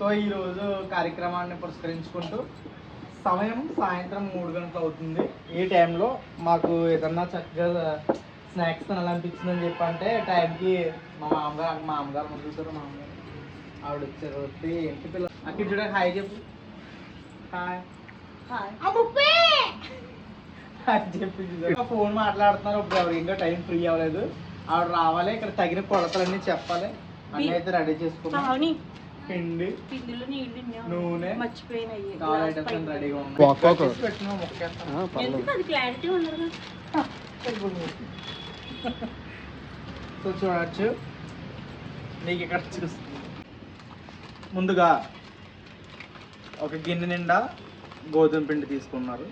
So ఈరోజు కార్యక్రమాన్ని పురస్కరించుకుంటూ సమయం సాయంత్రం మూడు గంటలు అవుతుంది. ఈ టైంలో మాకు ఏదన్నా చక్కగా స్నాక్స్ తినాలనిపించిందని చెప్పి అంటే టైంకి మా మామగారు మా మామగారు ముందు చూసారు? మా మామగారు. ఆవిడ వచ్చారు వచ్చి ఏంటి పిల్ల? అక్కడ చూడ హాయ్ చెప్పు. హాయ్. అని చెప్పి ఫోన్ మాట్లాడుతున్నారు. ఇప్పుడు ఎవరికి ఇంకా టైం ఫ్రీ అవ్వలేదు. ఆవిడ రావాలి. ఇక్కడ తగిన కొలతలన్నీ చెప్పాలి. అన్నీ అయితే రెడీ అవుని పిండి. నూనె. సో చూడచ్చు. నీకు ఇక్కడ చూస్తుంది ముందుగా ఒక గిన్నె నిండా గోధుమ పిండి తీసుకున్నారు.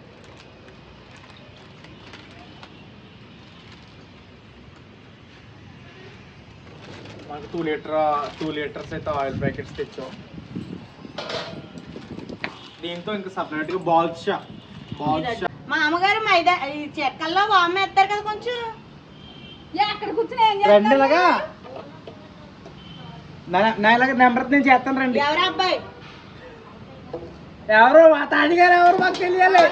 మనకు టూ లీటర్ టూ లీటర్స్ అయితే ఆయిల్ ప్యాకెట్స్ తెచ్చాం దీంతో ఇంకా సపరేట్గా బాల్స్ బాల్స్ మా అమ్మగారు మైదా ఈ చెక్కల్లో వామ్ వేస్తారు కదా కొంచెం. అక్కడ కూర్చుని ఏం రండి ఇలాగా. నా- నా ఇలాగ నెంబర్ నేను చేస్తాను రండి. ఎవరు అబ్బాయి? ఎవరు మా తాజగారు ఎవరు మాకు తెలియాలి.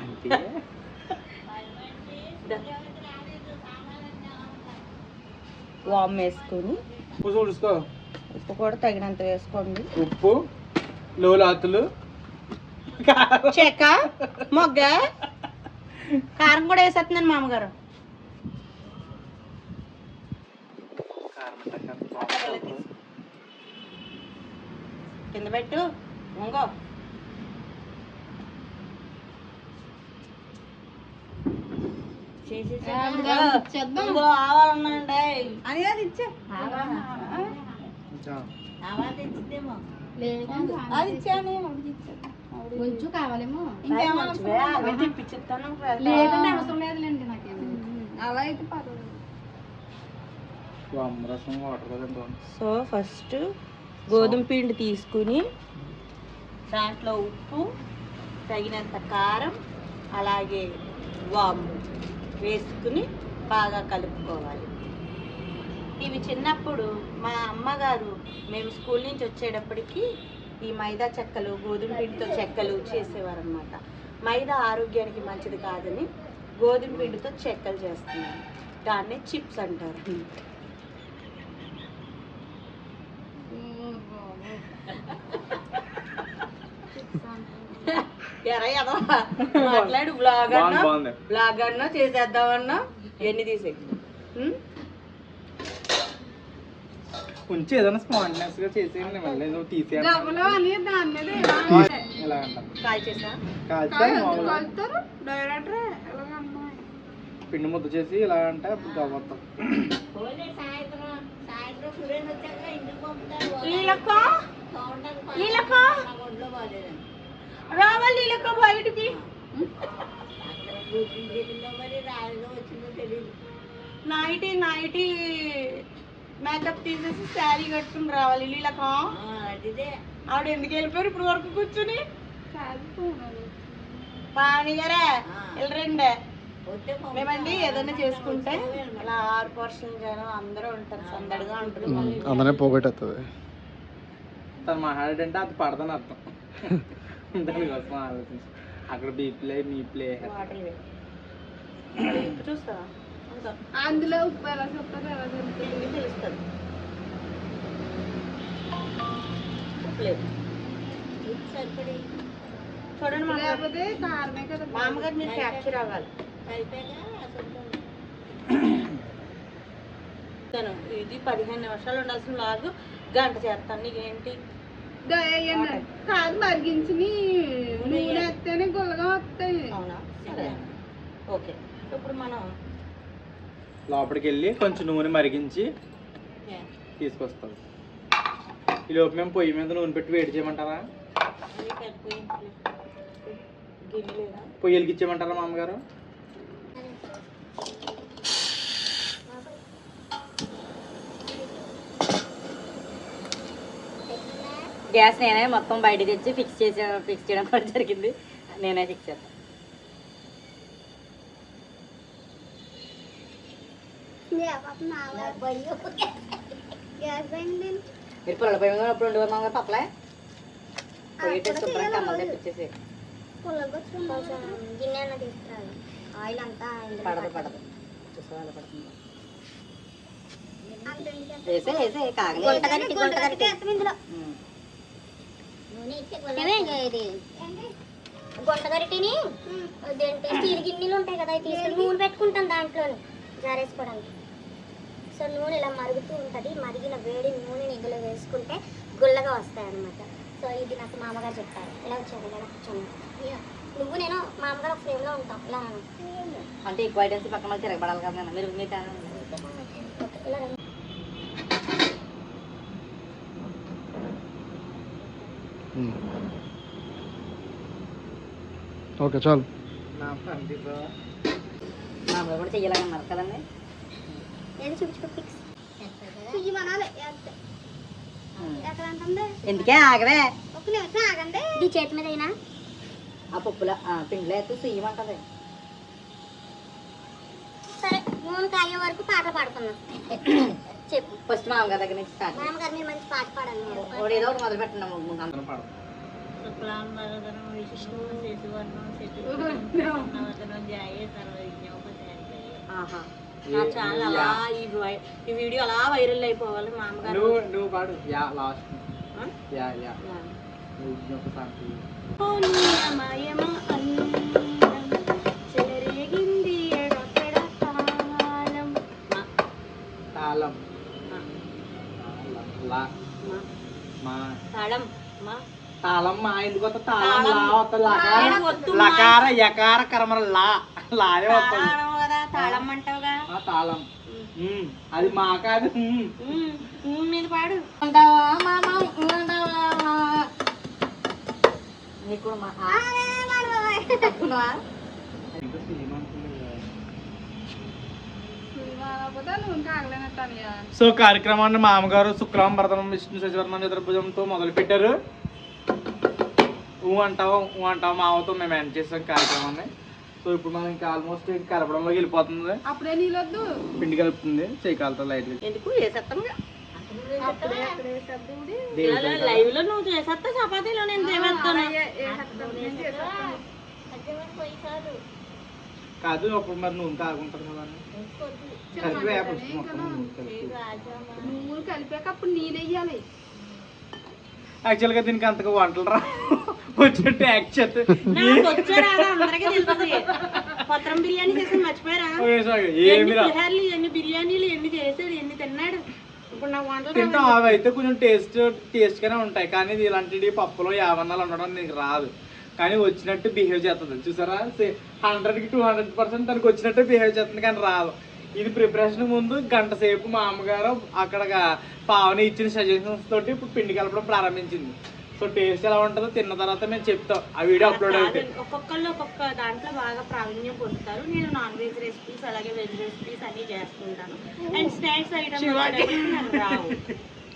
అంకుల్. వామ్ వేసుకొని ఉప్పు చూసుకో. ఉప్పు కూడా తగినంత వేసుకోండి. ఉప్పు లోలాతులు చెక్క మొగ్గ. కారం కూడా వేసేస్తున్నాను మామగారు. కింద పెట్టు. ఇంకో ఇంకో ఆవాలన్నాండి అని అది ఇచ్చే అది ఇచ్చాను కొంచెం. కావాలేమో. లేదంటే అవసరం లేదులేండి నాకేం అలా అయితే పర్వాలేదు. సో ఫస్ట్ గోధుమ పిండి తీసుకుని దాంట్లో ఉప్పు తగినంత కారం అలాగే వాము. వేసుకుని బాగా కలుపుకోవాలి. ఇవి చిన్నప్పుడు మా అమ్మగారు మేము స్కూల్ నుంచి వచ్చేటప్పటికి ఈ మైదా చెక్కలు గోధుమ పిండితో చెక్కలు చేసేవారనమాట మైదా ఆరోగ్యానికి మంచిది కాదని గోధుమ పిండితో చెక్కలు చేస్తున్నాం దాన్ని చిప్స్ అంటారు. ఎరా మాట్లాడు బ్లాగ్ అన్నా బ్లాగ్ అన్నా చేసేద్దామన్నా ఎన్ని తీసే కొంచెం ఏదైనా స్పాంట్నెస్గా చేసేయండి మళ్ళీ నువ్వు తీసేయాలి. పిండి ముద్ద చేసి ఇలా అంటే అప్పుడు గవ్వతాం రావాలి లీలక్క బయటికి. నైటీ నైటీ మేకప్ తీసేసి శారీ కట్టుకుని రావాలి లీలక్క ఆవిడ ఎందుకు వెళ్ళిపోయారు ఇప్పుడు వరకు కూర్చుని? పాణి గారే వెళ్ళరండి. మేమండి ఏదైనా చేసుకుంటే ఇలా ఆరు పర్సెంట్ జనం అందరూ ఉంటారు సందడిగా ఉంటారు అందనే పోగొట్టేస్తుంది తను మాట్లాడంటే అది పడదని అర్థం. దానికోసం ఆలోచించి. అక్కడ బీ ప్లే మీ ప్లే. చూస్తావా. అందులో ఉప్పు ఎలా చెప్తారు ఎలా చెప్తారు ఇది తెలుస్తుంది. ఉప్పులేదు. చూడండి మా లేకపోతే కారమే కదా. మామగారు మీరు క్యాప్చర్ అవ్వాలి తను ఇది పదిహేను నిమిషాలు ఉండాల్సిన లాగు. గంట చేస్తాను. నీకేంటి? కాదు మరిగించి నూనె వేస్తేనే గుల్లగా వస్తాయి. అవునా? సరే ఓకే. ఇప్పుడు మనం లోపలికి వెళ్ళి కొంచెం నూనె మరిగించి తీసుకొస్తాం. ఈ లోపు మేము పొయ్యి మీద నూనె పెట్టి వేడి చేయమంటారా? పొయ్యి వెలిగించేయమంటారా మామగారు? గ్యాస్ నేనే మొత్తం బయట తెచ్చి ఫిక్స్ చేసే ఫిక్స్ చేయడం కూడా జరిగింది. నేనే ఫిక్స్ చేస్తాను మీరు పుల్ల పొయ్యి మీద ఉన్నప్పుడు ఉండేవారు మామగారు పప్పలే? పొయ్యి శుభ్రంగా కమ్మలు తెప్పించేసి ఆయిల్ అంతా పడదు పడదు. చూసుకో ఎలా పడుతుంది. వేసే వేసే కాగలే గుంట గరిటె, గుంట గరిటె. ఉమ్. ఏమే ఇది గుంట గరిటిని అదేంటి స్టీల్ గిన్నెలు ఉంటాయి కదా అవి తీసుకుని నూనె పెట్టుకుంటాం దాంట్లోని జారేసుకోవడానికి. సో నూనె ఇలా మరుగుతూ ఉంటుంది. మరిగిన వేడి నూనెని ఇందులో వేసుకుంటే గుల్లగా వస్తాయి అన్నమాట సో ఇది నాకు మామగారు చెప్పారు. ఇలా వచ్చాను ఇలా కూర్చోను నువ్వు నేను మామగారు ఒక ఫ్రేమ్లో ఉంటాం. ఇలా అంటే ఎక్కువ ఐటమ్స్ పక్కన తిరగబడాలి కదా నేను. మీరు ఇలా ఓకే చాలు. ఏది చూపించుకో ఫిక్స్ ఉమ్. ఎక్కడ ఉంటుంది ఎందుకే ఆగవే? ఒక నిమిషం ఆగండి. చేతి మీద అయినా? ఆ పప్పుల పిండిలో ఎత్తు సుయ్యమంటది సరే నూనె కాగే వరకు పాట పాడుతున్నాం చెప్పు. ఫస్ట్ మామగారి దగ్గర నుంచి స్టార్ట్ మామగారు మీరు మంచి పాట పాడండి. ఏదో ఒకటి మొదలు పెట్టండి ముందు అందరం పడదు. శుక్లాంబరధరం విష్ణు శశివర్ణం శశివర్ణం ఆహా. నా ఛానల్ అలా ఈ వై- ఈ వీడియో అలా వైరల్ అయిపోవాలి మా అమ్మగారు నువ్వు నువ్వు పాడు. Yeah last? Yeah yeah. జ్ఞాపకానికి. ఓ నీలమయమ అందం లా మా. మా తాళం మా తాళం మా ఎందుకు వస్తా తాళం. లా వస్తా లకార. యకార కర్మర లా లానే వస్తుంది. తాళం కదా తాళం అంటావుగా. ఆ తాళం. అది మా కాదు మీద పాడు. ఉంటావా మామ ఉంటావా నీకు మా ఆ. తప్పుకున్నావా? ఇంకా శ్రీమంతులు కదా. కాకపోతే నువ్వు ఇంకా ఆగలేనట్టు అనియా సో కార్యక్రమాన్ని మా అమ్మగారు శుక్రవారం భరతనం విష్ణు శశివర్ణం చతుర్భుజంతో మొదలు పెట్టారు ఊ అంటావా ఊ అంటావా మావతో మేము ఎండ్ చేసాం కార్యక్రమాన్ని. సో ఇప్పుడు మనం ఇంకా ఆల్మోస్ట్ కలపడంలోకి వెళ్ళిపోతుంది. అప్పుడే నీళ్ళొద్దు. పిండి కలుపుతుంది చేయి కాలుతో లైట్ ఎందుకు లైవ్లో నువ్వు చేసేస్తా చపాతీలో నేను దేవేస్తాను కాదు అప్పుడు మరి నూనె కాగుంటుంది కదా. కలిపి నూనె కలిపాక అప్పుడు వేయాలి. యాక్చువల్గా దీనికి అంతగా వంటలు రా వచ్చినట్టు యాక్ట్ చేస్తే పత్రం బిర్యానీ చేసి మర్చిపోయారా? ఎన్ని బిర్యానీలు ఎన్ని చేసాడు ఎన్ని తిన్నాడు? తింటాం అవి అయితే కొంచెం టేస్ట్ టేస్ట్ గానే ఉంటాయి. కానీ ఇది ఇలాంటి పప్పులో యావన్నాలు ఉండడం నీకు రాదు. కానీ వచ్చినట్టు బిహేవ్ చేస్తుంది. చూసారా? హండ్రెడ్కి టూ హండ్రెడ్ పర్సెంట్ తనకు వచ్చినట్టు బిహేవ్ చేస్తుంది కానీ రాదు. ఇది ప్రిపరేషన్ ముందు గంట సేపు మా అమ్మగారు అక్కడ పావని ఇచ్చిన సజెషన్స్ తోటి ఇప్పుడు పిండి కలపడం ప్రారంభించింది. సో టేస్ట్ ఎలా ఉంటుందో తిన్న తర్వాత మేము చెప్తాం. ఆ వీడియో అప్లోడ్ అవుతాయి కాదు, ఒక్కొక్కళ్ళు ఒక్కొక్క దాంట్లో బాగా ప్రావీణ్యం పొందుతారు. నేను నాన్ వెజ్ రెసిపీస్ అలాగే వెజ్ రెసిపీస్ అన్ని చేస్తుంటాను. అండ్ స్నాక్స్ ఐటమ్స్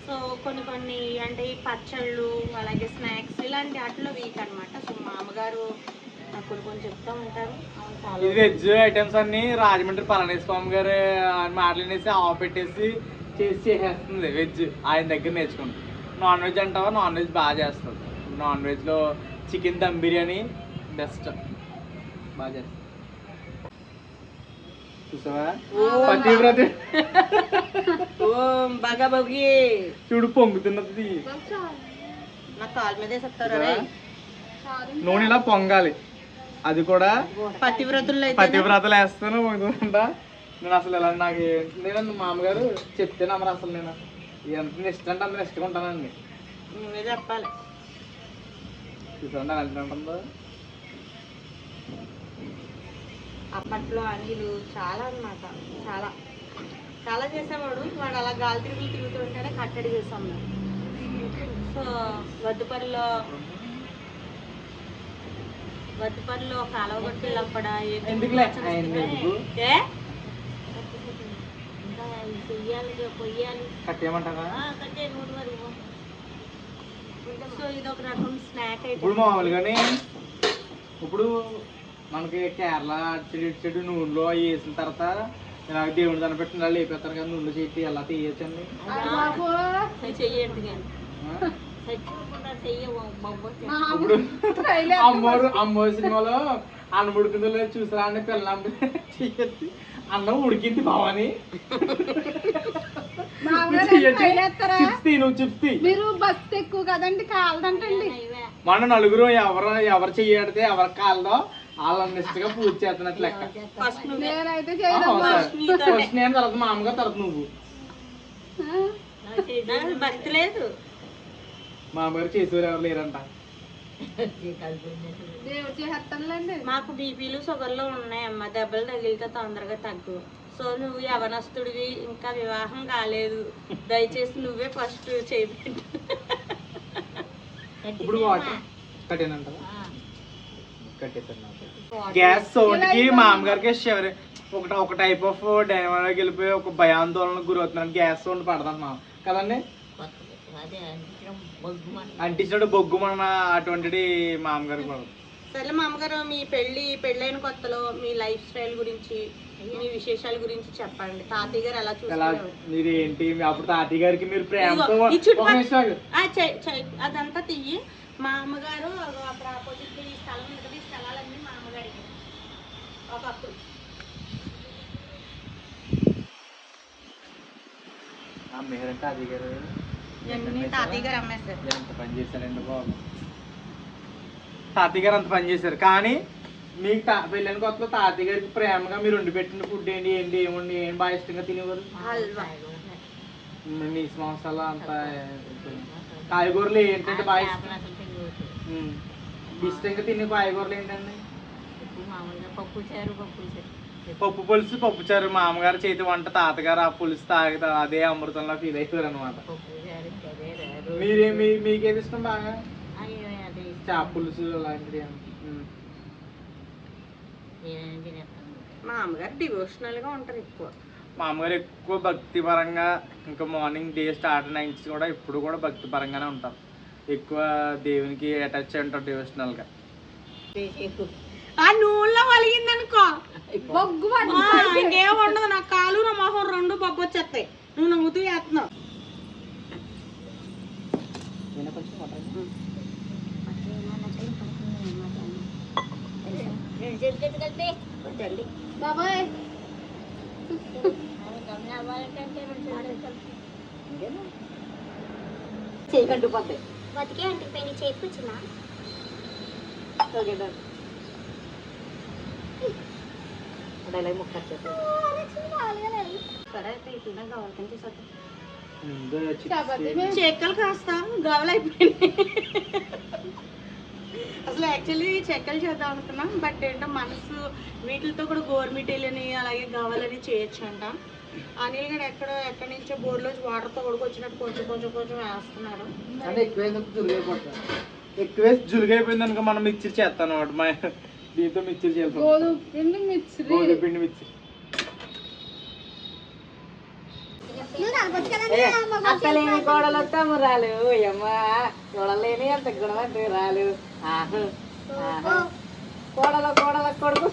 సో కొన్ని కొన్ని అంటే పచ్చళ్ళు అలాగే స్నాక్స్ ఇలాంటి వాటిలో వీక్ అన్నమాట. సో మా అమ్మగారు నాకు కొన్ని కొన్ని చెప్తా ఉంటారు. చాలా ఇది వెజ్ ఐటమ్స్ అన్ని రాజమండ్రి పళని స్వామి గారు మాట్లాడేసి ఆఫ్ పెట్టేసి చేసి చేసేస్తుంది వెజ్ ఆయన దగ్గర నేర్చుకుంటాం. నాన్ వెజ్ అంటావా? నాన్ వెజ్ బాగా చేస్తుంది నాన్ వెజ్లో చికెన్ దమ్ బిర్యానీ బెస్ట్. బాగా చేస్తుంది చూసావా? పతివ్రత ఓం బాగా బొగి చూడు పొంగుతున్నది నా కాలు మీద వేసేస్తారు రే? నూనె ఇలా పొంగాలి. అది కూడా పతివ్రతుల్లో అయితే పతివ్రతలు వేస్తాను పొంగుతుంటా. నేను అసలు ఇలా నాకు నేను మామగారు చెప్తే నమ్మరు అసలు నేను. ఎంత ఇష్టం అంటే అంత ఇష్టంగా ఉంటానండి. నువ్వే చెప్పాలి. చూసారండి ఎలా ఉంటుందో అప్పట్లో అనిలు చాలా అన్నమాట. చాలా. చాలా చేసేవాడు. వాడు అలా గాలి తిరుగులు తిరుగుతుంటేనే కట్టడి చేసాం మేము. సో వద్దుపరిలో వద్దుపరిలో కాలువ ఏ? ఏ? చెయ్యాలి పొయ్యాలి. కట్టే నూనె వరకు సో ఇది ఒక రకం స్నాక్ ఇప్పుడు అయితే మామూలుగానే ఇప్పుడు మనకి కేరళ ఇటు సైడ్ నూనెలో అవి వేసిన తర్వాత ఇలా దేవుని దాన్ని పెట్టిన వాళ్ళు లేపేస్తారు కదా నుండి చేతి ఎలా తీయచ్చండి? ఇప్పుడు అమ్మోరు అమ్మోరు సినిమాలో అన్నం ఉడికిందో లేదో చూసారా అని పిల్ల చెయ్యొద్దు. అన్నం ఉడికింది తీ మీరు బస్ ఎక్కువ కదండి కాలదంటండి. మన నలుగురు ఎవరు ఎవరు చెయ్యడితే ఎవరు కాలదో వాళ్ళ నిష్టగా పూజ చేస్తున్నట్టు లెక్క. ఫస్ట్ నువ్వే. నేనైతే నేను తర్వాత మా అమ్మగా తర్వాత నువ్వు. నాకు భక్తి లేదు. మా అమ్మగారు చేసేవారు ఎవరు లేరంట. దేవుడు చేస్తానులేండి మాకు బీపీలు షుగర్లు ఉన్నాయమ్మా. దెబ్బలు తగిలితే తొందరగా తగ్గు. సో నువ్వు యవనస్తుడివి ఇంకా వివాహం కాలేదు. దయచేసి నువ్వే ఫస్ట్ చేపెట్టు ఇప్పుడు కట్టేసాను గ్యాస్ సౌండ్కి మా అమ్మగారికి షివర్ ఒక ఒక టైప్ ఆఫ్ డైనమాలోకి వెళ్ళిపోయి ఒక భయాందోళనకు గురవుతున్నాను గ్యాస్ సౌండ్ పడదమ్మా కదండి? అంటించినట్టు బొగ్గు మన అటువంటిది మా అమ్మగారికి పడదు సరే మా అమ్మగారు మీ పెళ్ళి పెళ్ళైన కొత్తలో మీ లైఫ్ స్టైల్ గురించి మీ విశేషాల గురించి చెప్పండి. తాతయ్య గారు ఎలా చూసుకునేవారు? మీరు ఏంటి మీ అప్పుడు తాతయ్య గారికి మీరు ప్రేమతో. అదంతా తీయి మా అమ్మగారు అక్కడ ఆపోజిట్ ఈ స్థలం ఉంది కదా, ఈ స్థలాలన్నీ మా అమ్మగారికి ఒకప్పుడు ఆ మేరం తాతయ్య గారు. ఇవన్నీ తాతయ్య గారు అమ్మేశారు? ఎంత పని చేశారండి బాబు. తాతయ్య గారు అంత పని చేశారు. కానీ మీకు తా పెళ్ళైన కొత్తలో తాతయ్య గారికి ప్రేమగా మీరు వండి పెట్టిన ఫుడ్ ఏంటి ఏంటి ఏముండి ఏం బాగా ఇష్టంగా తినేవారు? నీసు మాంసాలు అంత కాయగూరలు ఏంటంటే బాగా ఇష్టం. ఇష్టంగా తినే కాయగూరలు ఏంటండి? పప్పు చారు పప్పు చారు. పప్పు పులుసు పప్పు చారు మా అమ్మగారు చేతి వంట తాతగారు ఆ పులుసు తాగితే అదే అమృతంలో ఫీల్ అయిపోయారు అనమాట మీరే మీ మీకేది ఇష్టం బాగా? అయ్యో అదే చేప పులుసు అలాంటిది. మా అమ్మగారు డివోషనల్గా ఉంటారు ఎక్కువ. మా అమ్మగారు ఎక్కువ భక్తి పరంగా ఇంకా మార్నింగ్ డే స్టార్ట్ నైన్స్ కూడా ఇప్పుడు కూడా భక్తి పరంగానే ఉంటారు. ఎక్కువ దేవునికి అటాచ్ అయి ఉంటారు డివోషనల్గా. ఆ నూనెలో వలిగింది అనుకో బొగ్గు ఇంకేం ఉండదు నా కాలు నా మొహం రెండు పప్పు వచ్చేస్తాయి నువ్వు నవ్వుతూ చేస్తున్నావు. బాబాయ్. అంటే చేయకంటూ పోతాయి బతికే అంటిపోయి చేతికి వచ్చిన? ఓకే డన్ డైలాగ్ ముక్క వచ్చేస్తుంది సరే అయితే ఈ తిన్నా కావాలి తీసుకొద్దాం ముందు చిప్స్ చపాతీ మే- చెక్కలు కాస్త గవలైపోయినాయి అసలు యాక్చువల్లీ చెక్కలు చేద్దాం అనుకున్నాం బట్ ఏంటో మనసు వీటితో కూడా గోర్మిటీలని అలాగే గవలని చేయొచ్చు అంట అనిల్ గడు ఎక్కడ ఎక్కడి నుంచో బోర్లో వాటర్తో కొడుకొచ్చినట్టు కొంచెం కొంచెం కొంచెం వేస్తున్నాడు. అంటే ఎక్కువ జులుగైపోయింది అనుకో మనం మిక్చర్ చేస్తాను అనమాట మా దీంతో మిక్చర్ చేస్తాం గోధుమ పిండి మిక్సరీ గోధుమ పిండి మిక్చర్ అత్తలేని కోడలు తమ్మురాలు అమ్మా చూడలేని అంత ఆహు కోడల కోడల కొడుకు.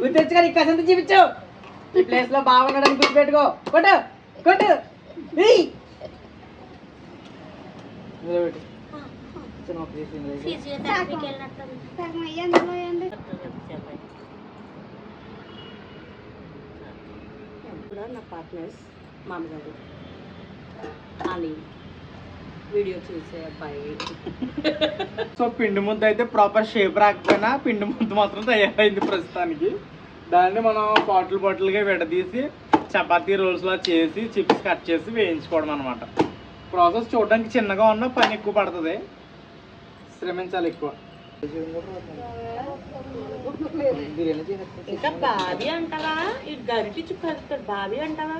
గుర్తెచ్చుకొని ఇక్కడ ఎంత చూపించు. ఈ ప్లేస్లో బాగున్నాడని గుర్తుపెట్టుకో. కొట్టు కొట్టు. ఏయ్. నిలబెట్టు. ఫిజియోథెరపీకి వెళ్ళినట్టు సగం వేయండి కూడా నా పార్ట్నర్స్ మామగారు అని వీడియో చూసే అబ్బాయి. సో పిండి ముద్ద అయితే ప్రాపర్ షేప్ రాకపోయినా పిండి ముద్ద మాత్రం తయారైంది ప్రస్తుతానికి. దాన్ని మనం బాటిల్ బాటిల్గా విడదీసి చపాతీ రోల్స్లా చేసి చిప్స్ కట్ చేసి వేయించుకోవడం అనమాట ప్రాసెస్ చూడడానికి చిన్నగా ఉన్నా పని ఎక్కువ పడుతుంది. శ్రమించాలి ఎక్కువ. ఇంకా బాబీ అంటావా? ఈ గరిటి చుక్క బాబీ అంటావా?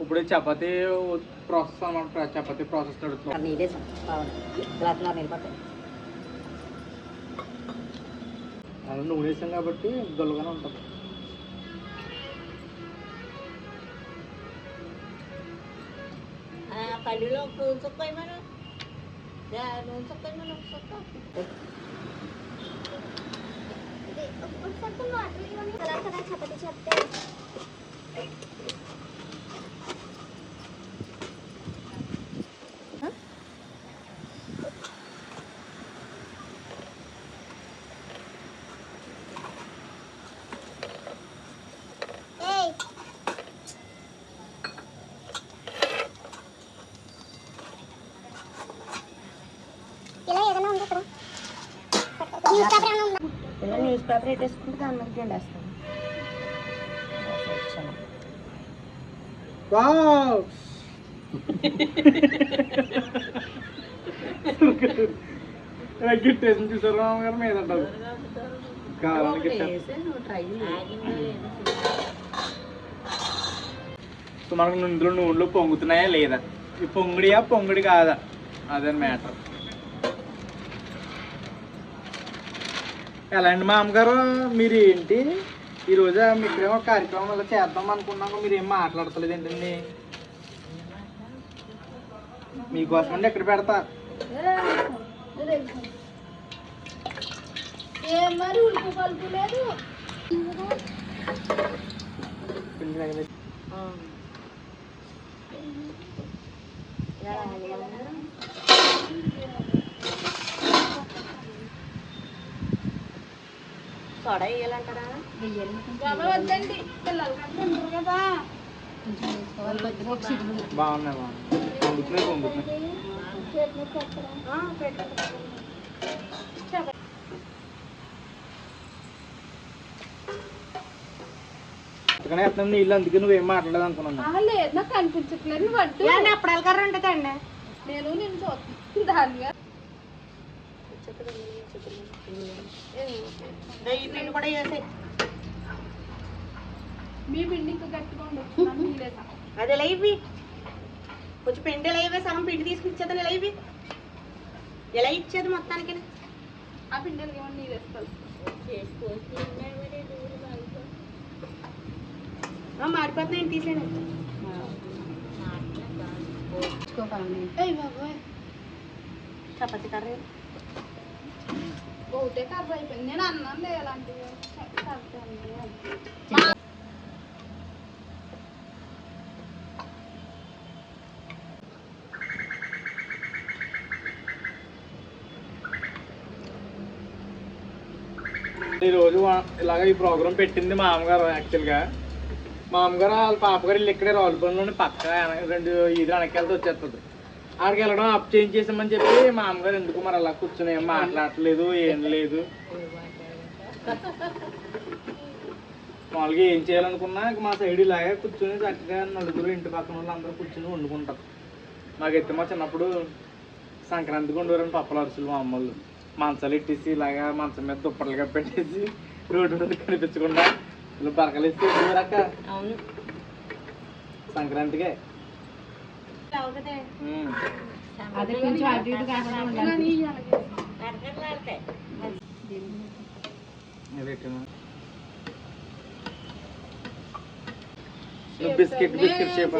ఇప్పుడు చపాతీ ప్రాసెస్ అనమాట చపాతీ ప్రాసెస్ నడుస్తుంది నీళ్ళే బాగుంది. గ్లాస్ నీళ్ళు పడతాయి అలా నూనె వేసాం కాబట్టి దొల్లగానే ఉంటుంది కళ్ళులో నూనె చుక్కాయి మనం నూనె చుక్కాయి మనం చుక్క కలర్ కలర్ చపాతి చెప్తే ఏయ్ ఇలా ఏదైనా ఉంది ఇక్కడ న్యూస్ పేపర్ ఏమైనా ఉందా న్యూస్ పేపర్ పెట్టేసుకుంటే దాని మీద జెండేస్తాను వావ్ గిట్టేసి చూసారు రామగారు మీద అంటారు కావాలని గిట్టారు సో మనకు ఇందులో నూనెలు పొంగుతున్నాయా లేదా ఈ పొంగుడియా పొంగుడి కాదా అదే మ్యాటర్ ఎలా అండి మామగారు మీరు ఏంటి ఈరోజు మీకేమో కార్యక్రమం ఇలా చేద్దాం అనుకున్నాము మీరు ఏం మాట్లాడతలేదు ఏంటండి మీకోసం అండి ఎక్కడ పెడతా. ఏం మరి సోడా వేయాలంటారా? రవ్వ వద్దండి పిల్లలు కంటే ఉండరు కదా. బాగున్నాయి బాగున్నాయి. పొంగుతున్నాయి పొంగుతున్నాయి అందుకనే వేస్తున్నాం నీళ్ళు అందుకే నువ్వేం మాట్లాడదు అనుకున్నాను లేదు నాకు కనిపించట్లేదు నువ్వు అప్పుడు కర్ర ఉంటుందండి నేను నేను చూస్తాను దానిగా ఈ పిండి కూడా వేసే. మీ పిండి. అది ఎలా ఇవి కొంచెం పిండి ఎలా ఇవ్వే? సగం పిండి తీసుకుని ఇచ్చేది ఎలా ఇవి ఎలా ఇచ్చేది మొత్తానికి? ఆ పిండిలకి ఏమన్నా నీరేసుకోవాలి మాడిపోతున్నాయి తీసేయండి చపాతి కర్రీ. ఒకటే కర్ర అయిపోయింది. నేను అన్నాను ఎలాంటివి కరెక్ట్ అన్నీ ఈ రోజు వా- ఇలాగ ఈ ప్రోగ్రామ్ పెట్టింది మా అమ్మగారు యాక్చువల్గా మా అమ్మగారు వాళ్ళ పాపగారు ఇల్లు ఇక్కడే రావులపల్లిలోని పక్క రెండు ఇది వెనకెళ్తే వచ్చేస్తుంది ఆడికి వెళ్ళడం అప్ చేంజ్ చేసామని చెప్పి మా అమ్మగారు ఎందుకు మరి అలా కూర్చొని ఏం మాట్లాడట్లేదు ఏం లేదు. మామూలుగా ఏం చేయాలనుకున్నా మా సైడ్ ఇలాగే కూర్చొని చక్కగా నలుగురు ఇంటి పక్కన వాళ్ళు అందరూ కూర్చొని వండుకుంటారు మాకైతే మా చిన్నప్పుడు సంక్రాంతికి వండుకోరని పప్పల అరుసులు మా అమ్మలు మంచాలు ఇట్టేసి ఇలాగా మంచం మీద దుప్పట్లుగా పెట్టేసి రోడ్డు మీద కనిపించకుండా ఇలా బరకలేసి సంక్రాంతికే. అది కొంచెం అటు ఇటు కాకుండా ఉండాలి. బిస్కెట్ బిస్కెట్ షేప్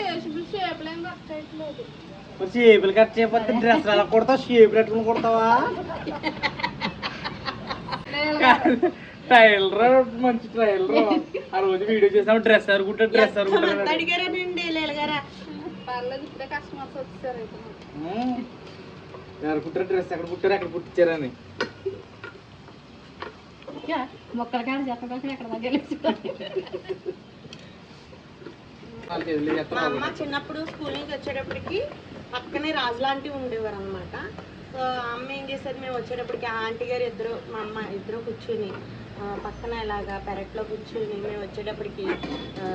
షేపులు కట్ చేయకపోతే డ్రెస్ ఎలా కొడతావు? షేపులు ఎట్టుకుని కొడతావా? టైలర్ మంచి టైలర్ ఆ రోజు వీడియో చేసాము డ్రెస్ అనుకుంటే డ్రెస్ లేలుగారా పర్లేదు ఇప్పుడే కస్టమర్స్ అయితే డ్రెస్? ఎక్కడ కుట్టారు? ఎక్కడ కుట్టించారని. మొక్కల కాడ చెత్త కోసం ఎక్కడ దగ్గర మా అమ్మ చిన్నప్పుడు స్కూల్ నుంచి వచ్చేటప్పటికి పక్కనే రాజు లాంటివి ఉండేవారు అనమాట సో అమ్మ ఏం చేసేది? మేము వచ్చేటప్పటికి ఆ ఆంటీ గారు ఇద్దరు మా అమ్మ ఇద్దరు కూర్చుని పక్కన ఇలాగా పెరట్లో కూర్చుని మేము వచ్చేటప్పటికి ఆ,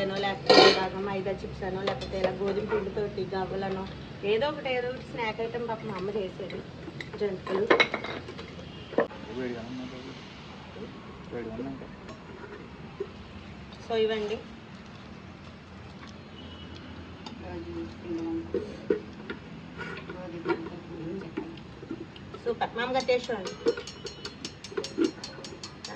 అనో లేకపోతే ఇలాగా మైదా చిప్స్ అనో లేకపోతే ఇలా గోధుమ పిండితోటి గవ్వలనో ఏదో ఒకటి ఏదో ఒకటి స్నాక్ ఐటమ్ పాప మా అమ్మ చేసేది జంతువులు. సో ఇవండి. సూపర్. మామగారు టేస్ట్ చూడండి చండాలంగా ఉంది. మన మన ఆ?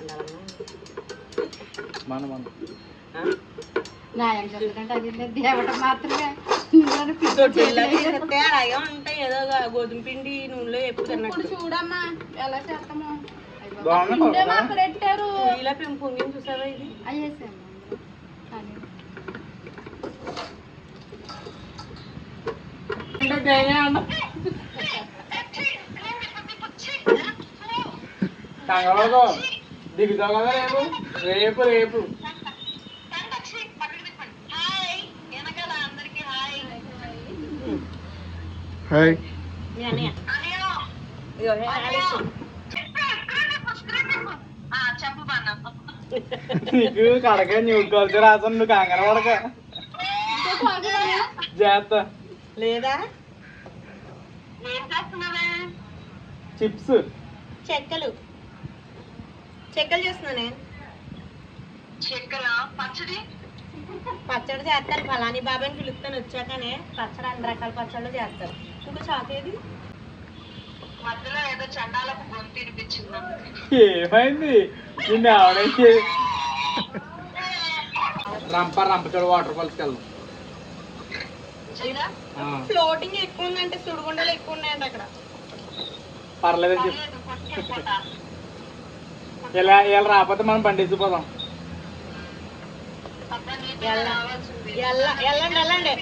న్యాయం జరుగుతుంటే అది దేవట మాత్రమే దొడ్డిలా చేస్తే అలాగే ఉంటాయి ఏదో గోధుమ పిండి నూనెలో ఎప్పుడు తిన్నట్టు చూడమ్మా ఎలా చేస్తాము పెట్టారు ఇలా పెంపుని చూసావా ఇది అయ్యేసాము కానీ దిగుతావు కదా రేపు రేపు రేపు. హాయ్. నీకు కడక న్యూడ్ కల్చర్ రాసాను నువ్వు కంగారు పడక. చేస్తా లేదా? చిప్స్. చెక్కలు. చెక్కలు చేస్తున్నానే పచ్చడి? చేస్తారు ఫలాని బాబాని పిలుస్తాను వచ్చాకనే. పచ్చడి అన్ని రకాల పచ్చళ్ళు చేస్తారు. ఇంకా చాకేది ఏమైంది? నిన్ను ఆవిడైతే రంప రంపచోడు వాటర్ ఫాల్స్కి వెళ్దాం. ఆ, ఫ్లోటింగ్ ఎక్కువ ఉందంటే సుడిగుండలు ఎక్కువ ఉన్నాయంట అక్కడ. పర్లేదని చెప్పు. ఇలా ఇలా రాకపోతే మనం పండించిపోదాం. ఎల్ల- వెళ్ళండి వెళ్ళండి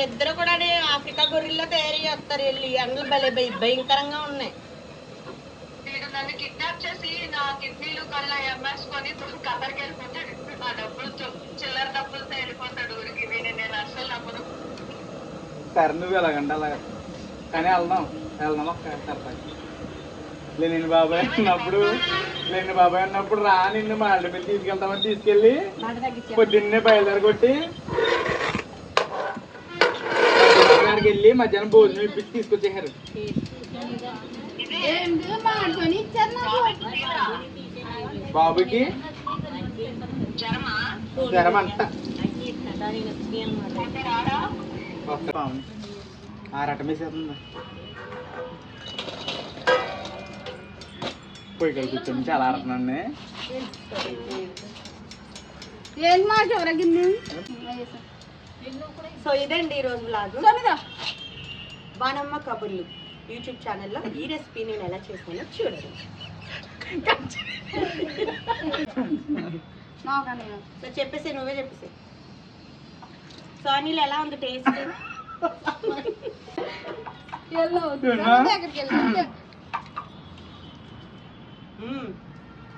ఇద్దరు కూడా ఆఫ్రికా గొర్రెల్లో తయారు చేస్తారు వెళ్ళి ఎండలు భలే భయ- భయంకరంగా ఉన్నాయి. నన్ను కిడ్నాప్ చేసి నా కిడ్నీలు కళ్ళ ఎంఎస్కొని కదరికి వెళ్ళిపోతాడు ఆ డబ్బులు చిల్లర డబ్బులతో వెళ్ళిపోతాడు ఊరికి. వీడిని నేను అస్సలు నమ్మను. సరే నువ్వు ఎలాగంటే అలాగ. కానీ వెళ్దాం వెళ్దాం ఒక్క లేని బాబాయ్ అన్నప్పుడు లేని బాబాయ్ అన్నప్పుడు రా నిన్ను మా అల్లి మీద తీసుకెళ్తామని తీసుకెళ్ళి పొద్దున్నే బయలుదేరి కొట్టి గారికి వెళ్ళి మధ్యాహ్నం భోజనం ఇప్పించి తీసుకొచ్చేసారు బాబుకి జ్వరమా? జ్వరం అంట దాని నచ్చి అన్నమాట అంటే రాడా ఆరట వేసేస్తుంది పోయి కలిసి కూర్చొని చాలా ఆడుతున్నాను ఏంటి మాట ఎవరగింది సో ఇదండి ఈ రోజు బ్లాగ్ బానమ్మ కబుర్లు. యూట్యూబ్ ఛానల్లో ఈ రెసిపీ నేను ఎలా చేశానో చూడండి. నాకనే సో చెప్పేసి నువ్వే చెప్పేసి సో అనిల్ ఎలా ఉంది టేస్ట్ ఎల్లో. దగ్గరికి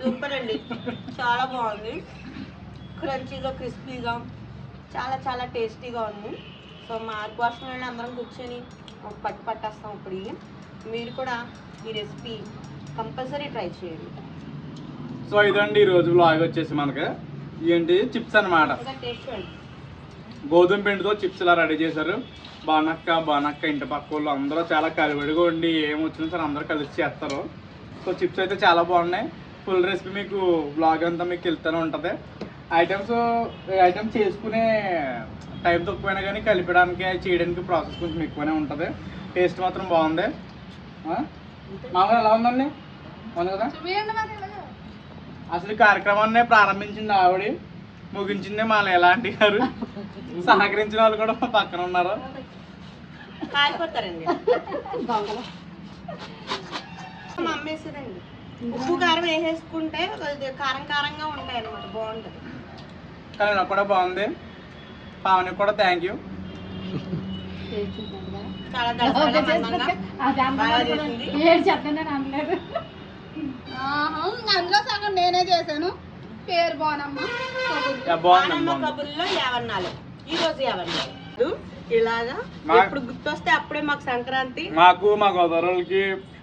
సూపర్ అండి చాలా బాగుంది. క్రంచీగా క్రిస్పీగా చాలా చాలా టేస్టీగా ఉంది. సో మా కోసం అందరం కూర్చొని పట్టు పట్టేస్తాం ఇప్పుడు. మీరు కూడా ఈ రెసిపీ కంపల్సరీ ట్రై చేయండి. సో ఇదండి ఈ రోజు బ్లాగ్ వచ్చేసి మనకి. ఏంటి చిప్స్ అన్నమాట. ఒకసారి టేస్ట్ చూడండి. గోధుమ పిండితో చిప్స్ ఇలా రెడీ చేశారు. బానక్క బానక్క ఇంటి పక్క వాళ్ళు అందరూ చాలా కలివిడిగా ఉండి ఏం వచ్చినా సరే అందరూ కలిసి చేస్తారు. సో చిప్స్ అయితే చాలా బాగున్నాయి. ఫుల్ రెసిపీ మీకు బ్లాగ్ అంతా మీకు వెళ్తూనే ఉంటుంది. ఐటమ్స్ ఐటమ్స్ చేసుకునే టైం తక్కువైనా కానీ కలిపడానికి చేయడానికి ప్రాసెస్ కొంచెం ఎక్కువనే ఉంటుంది. టేస్ట్ మాత్రం బాగుంది? మామూలు ఎలా ఉందండి? ఉంది కదా. అసలు ఈ కార్యక్రమాన్ని ప్రారంభించింది ఆవిడ. ముగించింది మా ఎలాంటి గారు. సహకరించిన వాళ్ళు కూడా మా పక్కన ఉన్నారు. కాలిపోతారండి మా అమ్మ వేసేదండి. ఉప్పు కారం వేసేసుకుంటే కారం కారంగా ఉంటాయి అనమాట బాగుంటుంది. కానీ నాకు కూడా బాగుంది. పావనికి కూడా థ్యాంక్ యూ చాలా అందులో సగం నేనే చేశాను. పేరు బాగుంది. కబుర్లో యావన్నాలు. ఈ రోజు యావన్నాలు. ఇలాగా? ఎప్పుడు గుర్తొస్తే అప్పుడే మాకు సంక్రాంతి. మాకు మా గోదావరికి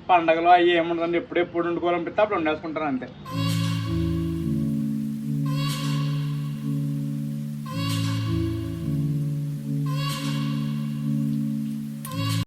పండగలు అవి ఏముండదండి. ఎప్పుడు ఎప్పుడు వండుకోవాలనిపిస్తే అప్పుడు వండేసుకుంటారు అంతే.